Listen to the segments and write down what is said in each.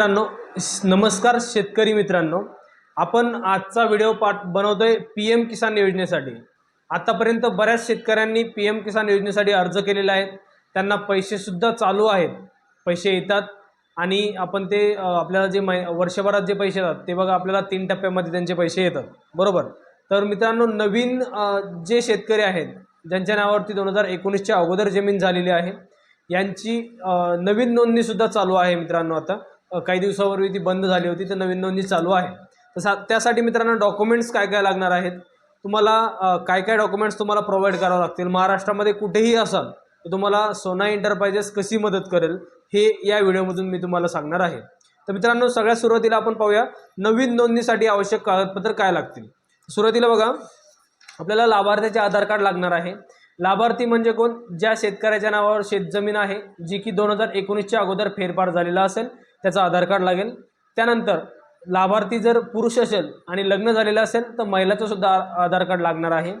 मित्रांनो नमस्कार शेतकरी मित्रांनो. आपण आजचा व्हिडिओ पाठ बनवतोय पी एम किसान योजनेसाठी. आतापर्यंत बऱ्याच शेतकऱ्यांनी पी एम किसान योजनेसाठी अर्ज केलेला आहेत. त्यांना पैसेसुद्धा चालू आहेत. पैसे येतात आणि आपण ते आपल्याला जे मै वर्षभरात जे पैसे येतात ते बघा आपल्याला तीन टप्प्यामध्ये त्यांचे पैसे येतात. बरोबर? तर मित्रांनो नवीन जे शेतकरी आहेत ज्यांच्या नावावरती दोन हजार एकोणीसच्या अगोदर जमीन झालेली आहे यांची नवीन नोंदणीसुद्धा चालू आहे मित्रांनो आता. काही दिवसापूर्वी ती बंद झाली होती तर नवीन नोंदणी चालू आहे. तर त्यासाठी मित्रांनो डॉक्युमेंट्स काय काय लागणार आहेत? तुम्हाला काय काय डॉक्युमेंट्स तुम्हाला प्रोव्हाइड करावं लागतील? महाराष्ट्रामध्ये कुठेही असाल तर तुम्हाला सोना एंटरप्राइजेस कशी मदत करेल हे या व्हिडिओमधून मी तुम्हाला सांगणार आहे. तर मित्रांनो सगळ्यात सुरुवातीला आपण पाहूया नवीन नोंदणीसाठी आवश्यक कागदपत्र काय लागतील? सुरुवातीला बघा आपल्याला लाभार्थ्याचे आधार कार्ड लागणार आहे. लाभार्थी म्हणजे कोण? ज्या शेतकऱ्याच्या नावावर शेतजमीन आहे जी की दोन हजार एकोणीसच्या अगोदर फेरफार झालेला असेल. त्याचा आधार कार्ड लागेल. त्यानंतर लाभार्थी जर पुरुष असेल आणि लग्न झालेलं असेल तर महिलाचं सुद्धा आधार कार्ड लागणार आहे.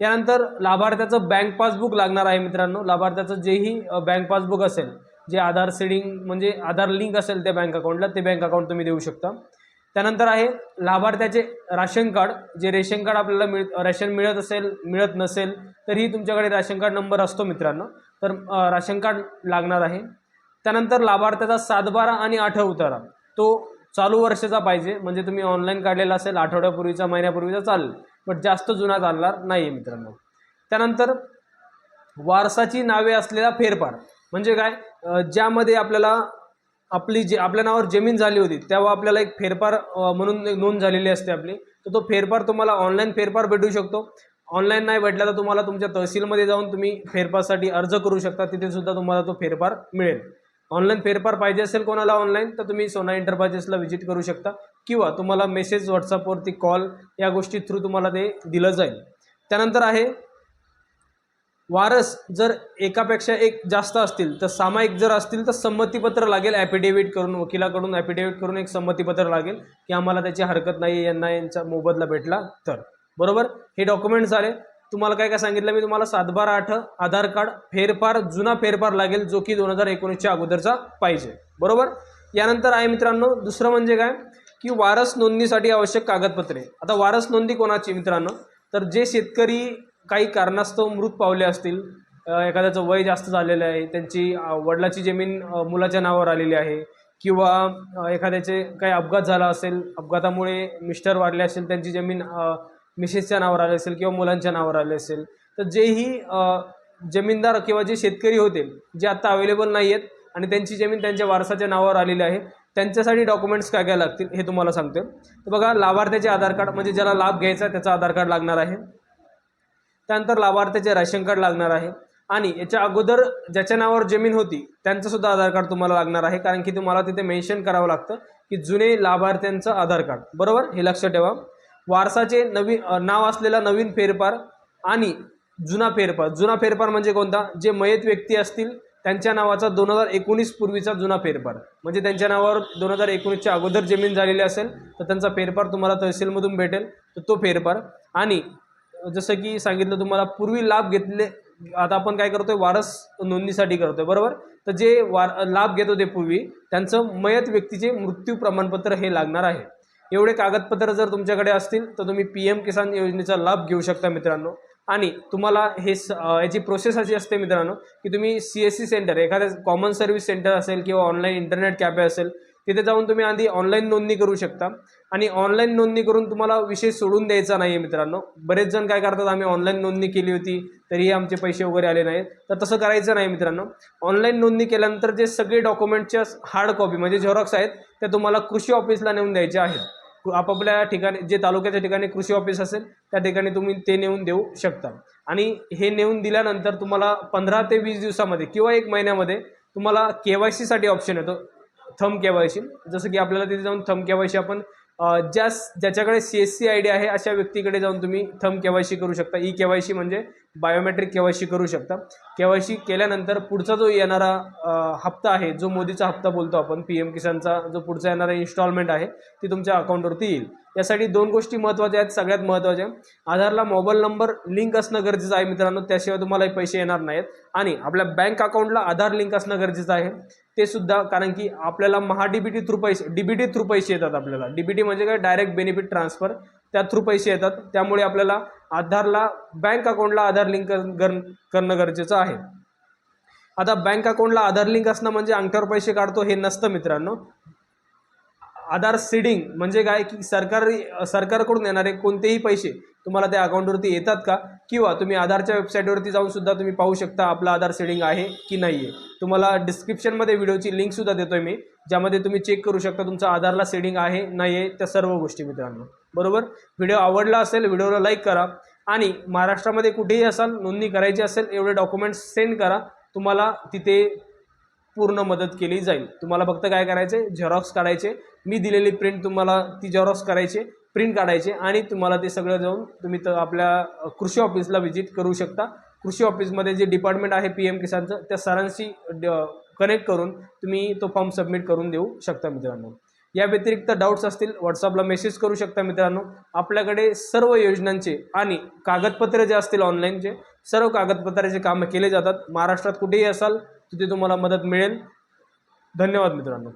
त्यानंतर लाभार्थ्याचं बँक पासबुक लागणार आहे मित्रांनो. लाभार्थ्याचं जेही बँक पासबुक असेल जे आधार सेडिंग म्हणजे आधार लिंक असेल त्या बँक अकाउंटला ते बँक अकाउंट तुम्ही देऊ शकता. त्यानंतर आहे लाभार्थ्याचे राशन कार्ड. जे रेशन कार्ड आपल्याला मिळ रेशन मिळत असेल मिळत नसेल तरीही तुमच्याकडे राशन कार्ड नंबर असतो मित्रांनो. तर राशन कार्ड लागणार आहे. त्यानंतर लाभार्थ्याचा सातबारा आणि आठवतारा तो चालू वर्षाचा पाहिजे. म्हणजे तुम्ही ऑनलाईन काढलेला असेल आठवड्यापूर्वीचा महिन्यापूर्वीचा चालेल. बट जास्त जुना चालणार नाही आहे मित्रांनो. त्यानंतर वारसाची नावे असलेला फेरफार. म्हणजे काय? ज्यामध्ये आपल्याला आपली जे आपल्या नावावर जमीन झाली होती तेव्हा आपल्याला एक फेरफार म्हणून एक नोंद झालेली असते आपली. तर तो फेरफार तुम्हाला ऑनलाईन फेरफार भेटू शकतो. ऑनलाईन नाही भेटला तर तुम्हाला तुमच्या तहसीलमध्ये जाऊन तुम्ही फेरफारसाठी अर्ज करू शकता. तिथे सुद्धा तुम्हाला तो फेरफार मिळेल. ऑनलाईन फेरफार पाहिजे असेल कोणाला ऑनलाईन तर तुम्ही सोना एंटरप्राइजेसला व्हिजिट करू शकता. किंवा तुम्हाला मेसेज व्हॉट्सअपवरती कॉल या गोष्टी थ्रू तुम्हाला ते दिलं जाईल. त्यानंतर आहे वारस जर एकापेक्षा एक जास्त असतील तर सामायिक जर असतील तर संमतीपत्र लागेल. ॲफिडेव्हिट करून वकिलाकडून ॲफिडेव्हिट करून एक संमतीपत्र लागेल की आम्हाला त्याची हरकत नाही यांना यांचा मोबदला भेटला तर. बरोबर? हे डॉक्युमेंट झाले. तुम्हाला काय काय सांगितलं? मी तुम्हाला सातबार आठ आधार कार्ड फेरफार जुना फेरफार लागेल जो की दोन हजार एकोणीसच्या अगोदरचा पाहिजे. बरोबर? यानंतर आहे मित्रांनो दुसरं म्हणजे काय? की वारस नोंदणीसाठी आवश्यक कागदपत्रे. आता वारस नोंदी कोणाची मित्रांनो? तर जे शेतकरी काही कारणास्तव मृत पावले असतील एखाद्याचं वय जास्त झालेलं आहे त्यांची वडिलाची जमीन मुलाच्या नावावर आलेली आहे किंवा एखाद्याचे काही अपघात झाला असेल अपघातामुळे मिस्टर वाढले असेल त्यांची जमीन मिसेसच्या नावावर आले असेल किंवा मुलांच्या नावावर आले असेल तर जेही जमीनदार किंवा जे शेतकरी होते जे आत्ता अवेलेबल नाही आहेत आणि त्यांची जमीन त्यांच्या वारसाच्या नावावर आलेली आहे त्यांच्यासाठी डॉक्युमेंट्स काय काय लागतील हे तुम्हाला सांगतो तर बघा लाभार्थ्याचे आधार कार्ड म्हणजे ज्याला लाभ घ्यायचा त्याचा आधार कार्ड लागणार आहे. त्यानंतर लाभार्थ्याचे राशन कार्ड लागणार आहे आणि याच्या अगोदर ज्याच्या नावावर जमीन होती त्यांचंसुद्धा आधार कार्ड तुम्हाला लागणार आहे कारण की तुम्हाला तिथे मेन्शन करावं लागतं की जुने लाभार्थ्यांचं आधार कार्ड. बरोबर? हे लक्षात ठेवा. वारसाचे नवीन नाव असलेला नवीन फेरफार आणि जुना फेरफार. जुना फेरफार म्हणजे कोणता? जे मयत व्यक्ती असतील त्यांच्या नावाचा दोन हजार एकोणीस पूर्वीचा जुना फेरफार. म्हणजे त्यांच्या नावावर दोन हजार एकोणीसच्या अगोदर जमीन झालेली असेल तर त्यांचा फेरफार तुम्हाला तहसीलमधून भेटेल. तर तो फेरफार. आणि जसं की सांगितलं तुम्हाला पूर्वी लाभ घेतले आता आपण काय करतोय? वारस नोंदणीसाठी करतोय. बरोबर? तर जे वार लाभ घेत होते पूर्वी त्यांचं मयत व्यक्तीचे मृत्यू प्रमाणपत्र हे लागणार आहे. एवढे कागदपत्र जर तुमच्याकडे असतील तर तुम्ही पी एम किसान योजनेचा लाभ घेऊ शकता मित्रांनो. आणि तुम्हाला हे स याची प्रोसेस अशी असते मित्रांनो की तुम्ही सी एस सी सेंटर एखाद्या कॉमन सर्व्हिस सेंटर असेल किंवा ऑनलाईन इंटरनेट कॅफे असेल तिथे जाऊन तुम्ही आधी ऑनलाईन नोंदणी करू शकता. आणि ऑनलाईन नोंदणी करून तुम्हाला विषय सोडून द्यायचा नाही आहे मित्रांनो. बरेच जण काय करतात आम्ही ऑनलाईन नोंदणी केली होती तरीही आमचे पैसे वगैरे आले नाहीत. तर तसं करायचं नाही मित्रांनो. ऑनलाईन नोंदणी केल्यानंतर जे सगळे डॉक्युमेंटच्या हार्ड कॉपी म्हणजे झेरॉक्स आहेत त्या तुम्हाला कृषी ऑफिसला नेऊन द्यायचे आहेत. आपापल्या ठिकाणी जे तालुक्याच्या ठिकाणी कृषी ऑफिस असेल त्या ठिकाणी तुम्ही ते नेऊन देऊ शकता. आणि हे नेऊन दिल्यानंतर तुम्हाला पंधरा ते वीस दिवसामध्ये किंवा एक महिन्यामध्ये तुम्हाला के वाय सीसाठी ऑप्शन येतो. थम के वाय सी जसं की आपल्याला तिथे जाऊन थम केवायसी आपण ज्या ज्याच्याकडे C S C I D आहे अशा व्यक्तीकडे जाऊन तुम्ही थम के वाय सी करू शकता. ई केवायसी सी म्हणजे बायोमेट्रिक के वाय सी करू शकता. के वाय सी केल्यानंतर पुढचा जो येणारा हप्ता आहे जो मोदीचा हप्ता बोलतो आपण पी एम किसानचा जो पुढचा येणारा इन्स्टॉलमेंट आहे ती तुमच्या अकाउंटवरती येईल. यासाठी दोन गोष्टी महत्त्वाच्या आहेत सगळ्यात महत्त्वाच्या. आधारला मोबाईल नंबर लिंक असणं गरजेचं आहे मित्रांनो त्याशिवाय तुम्हाला पैसे येणार नाहीत. आणि आपल्या बँक अकाउंटला आधार लिंक असणं गरजेचं आहे. ते सुद्धा कारण की आपल्याला महा डीबीटी थ्रू पैसे डीबीटी थ्रू पैसे येतात आपल्याला. डीबीटी म्हणजे काय? Direct benefit transfer. त्या थ्रू पैसे येतात. त्यामुळे आपल्याला आधारला बँक अकाउंटला आधार लिंक करणं गरजेचं आहे. आता बँक अकाउंटला आधार लिंक असणं म्हणजे अंगठ्यावर पैसे काढतो हे नसतं मित्रांनो. आधार सीडिंग म्हणजे काय की सरकारी सरकारकडून येणारे कोणतेही पैसे तुम्हाला त्या अकाउंटवरती येतात का? किंवा तुम्ही आधारच्या वेबसाईटवरती जाऊन सुद्धा तुम्ही पाहू शकता आपलं आधार सेडिंग आहे की नाही आहे तुम्हाला डिस्क्रिप्शनमध्ये व्हिडिओची लिंक सुद्धा देतोय मी ज्यामध्ये तुम्ही चेक करू शकता तुमचं आधारला सेडिंग आहे नाही आहे त्या सर्व गोष्टी मित्रांनो. बरोबर? व्हिडिओ आवडला असेल व्हिडिओला लाईक करा. आणि महाराष्ट्रामध्ये कुठेही असाल नोंदणी करायची असेल एवढे डॉक्युमेंट्स सेंड करा. तुम्हाला तिथे पूर्ण मदत केली जाईल. तुम्हाला फक्त काय करायचे झेरॉक्स काढायचे मी दिलेली प्रिंट तुम्हाला ती झेरॉक्स करायचे प्रिंट काढायचे आणि तुम्हाला ते सगळं जाऊन तुम्ही तर आपल्या कृषी ऑफिसला व्हिजिट करू शकता. कृषी ऑफिसमध्ये जे डिपार्टमेंट आहे पी एम किसानचं त्या सरांशी कनेक्ट करून तुम्ही तो फॉर्म सबमिट करून देऊ शकता मित्रांनो. या व्यतिरिक्त डाऊट्स असतील व्हॉट्सअपला मेसेज करू शकता मित्रांनो. आपल्याकडे सर्व योजनांचे आणि कागदपत्रे जे असतील ऑनलाईनचे सर्व कागदपत्राचे कामं केले जातात. महाराष्ट्रात कुठेही असाल तिथे तुम्हाला मदत मिळेल. धन्यवाद मित्रांनो.